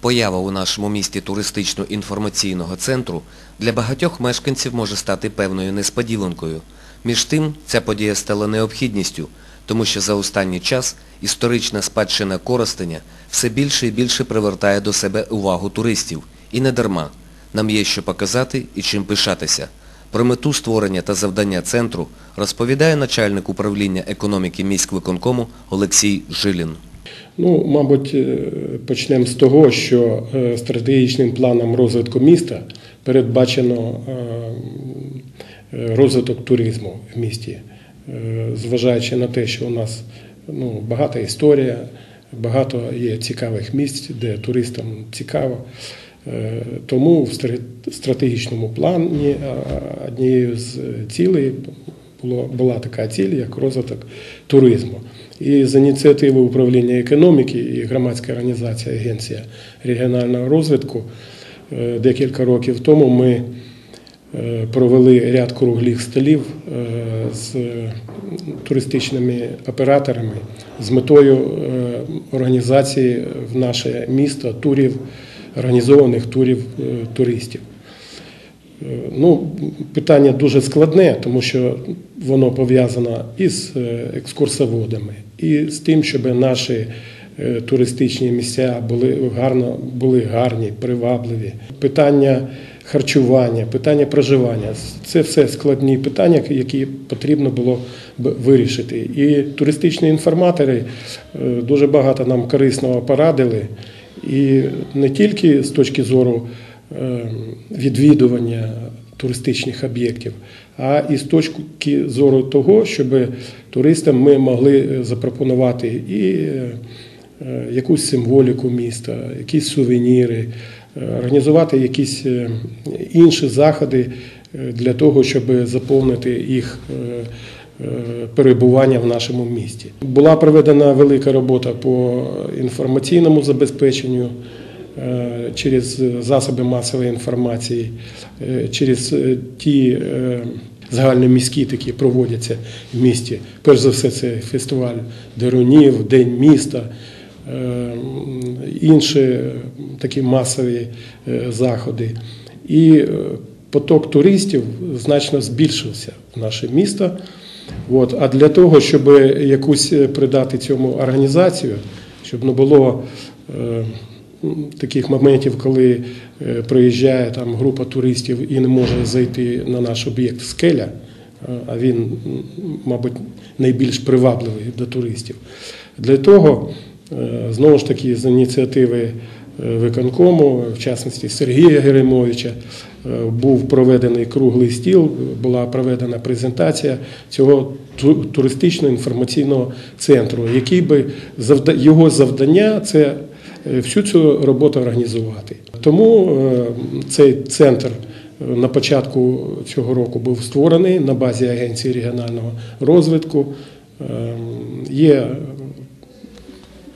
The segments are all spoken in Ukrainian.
Поява у нашому місті туристично-інформаційного центру для багатьох мешканців може стати певною несподіванкою. Між тим, ця подія стала необхідністю, тому що за останній час історична спадщина Коростеня все більше і більше привертає до себе увагу туристів. І не дарма. Нам є що показати і чим пишатися. Про мету створення та завдання центру розповідає начальник управління економіки міськвиконкому Олексій Жилін. Ну, мабуть, е, почнемо з того, що е, стратегічним планом розвитку міста передбачено е, розвиток туризму в місті, зважаючи на те, що у нас ну, багата історія, багато є цікавих місць, де туристам цікаво. Тому в стратегічному плані однією з цілей була така ціль, як розвиток туризму. І з ініціативи управління економіки і громадська організація Агенція регіонального розвитку е, декілька років тому ми е, провели ряд круглих столів е, з туристичними операторами з метою організації в наше місто турів, організованих турів туристів. Ну, питання дуже складне, тому що воно пов'язано із екскурсоводами, і з тим, щоб наші е, туристичні місця були гарно, були гарні, привабливі. Питання харчування, питання проживання це все складні питання, які потрібно було б вирішити. І туристичні інформатори е, дуже багато нам корисного порадили. І не тільки з точки зору е, відвідування туристичних об'єктів, а і з точки зору того, щоб туристам ми могли запропонувати і е, е, якусь символіку міста, якісь сувеніри, е, організувати якісь е, інші заходи е, для того, щоб заповнити їх. е, е, Перебування в нашому місті була проведена велика робота по інформаційному забезпеченню е, через засоби масової інформації, е, через е, ті е, загальноміські такі проводяться в місті. Перш за все, це фестиваль Деронів, День міста, е, інші такі масові е, заходи. І е, поток туристів значно збільшився в наше місто. От. А для того, щоб якусь придати цьому організацію, щоб не було е, таких моментів, коли е, приїжджає там група туристів і не може зайти на наш об'єкт скеля, е, а він, мабуть, найбільш привабливий до туристів. Для того, е, знову ж таки, з ініціативи виконкому, в частності Сергія Геремовича, був проведений круглий стіл, була проведена презентація цього туристично-інформаційного центру, який би його завдання це всю цю роботу організувати. Тому е, цей центр е, на початку цього року був створений на базі Агенції регіонального розвитку. Е, Є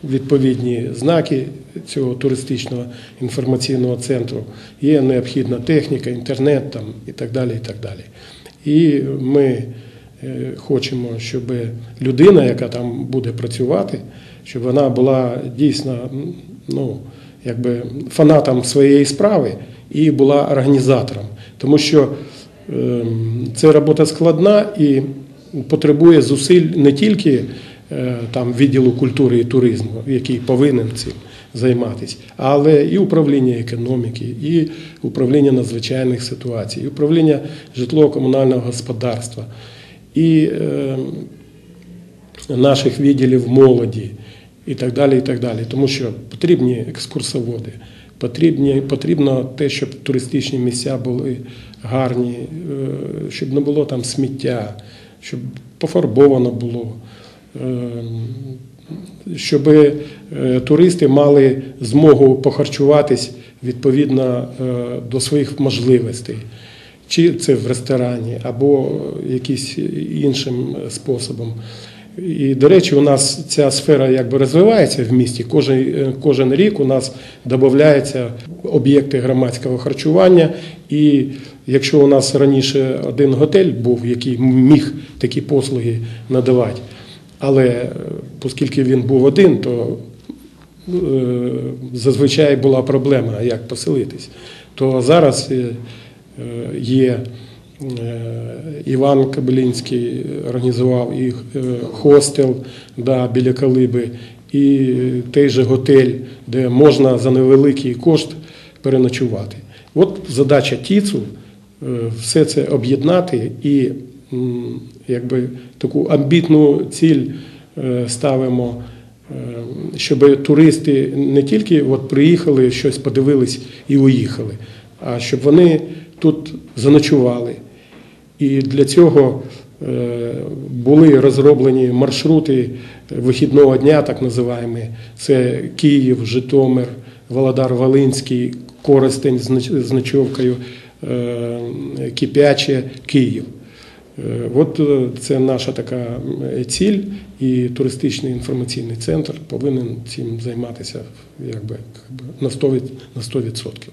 відповідні знаки цього туристичного інформаційного центру, є необхідна техніка, інтернет там, і так далі. І так далі. І ми хочемо, щоб людина, яка там буде працювати, щоб вона була дійсно ну, якби фанатом своєї справи і була організатором. Тому що ем, це робота складна і потребує зусиль не тільки е, там відділу культури і туризму, який повинен цим займатися, але і управління економіки, і управління надзвичайних ситуацій, і управління житлово-комунального господарства, і е, наших відділів молоді і так далі. і так далі. Тому що потрібні екскурсоводи, потрібні, потрібно те, щоб туристичні місця були гарні, е, щоб не було там сміття, щоб пофарбовано було. е, Щоб е, туристи мали змогу похарчуватись відповідно е, до своїх можливостей, чи це в ресторані, або якимось іншим способом. І, до речі, у нас ця сфера якби розвивається в місті. Кожен, е, кожен рік у нас додаються об'єкти громадського харчування. І якщо у нас раніше один готель був, який міг такі послуги надавати, але е, оскільки він був один, то е, зазвичай була проблема, як поселитись, то зараз є Іван Кабелінський організував і е, хостел да, біля Калиби, і той же готель, де можна за невеликий кошт переночувати. От задача ТІЦу е, все це об'єднати і якби таку амбітну ціль е, ставимо, е, щоб туристи не тільки от приїхали, щось подивились і уїхали, а щоб вони тут заночували. І для цього е, були розроблені маршрути вихідного дня, так називаємо. Це Київ, Житомир, Володар Волинський, Коростень з ноч- з ночовкою, е, Кип'яче, Київ. Е, От це наша така ціль, і туристичний інформаційний центр повинен цим займатися якби, якби на 100%. на 100%.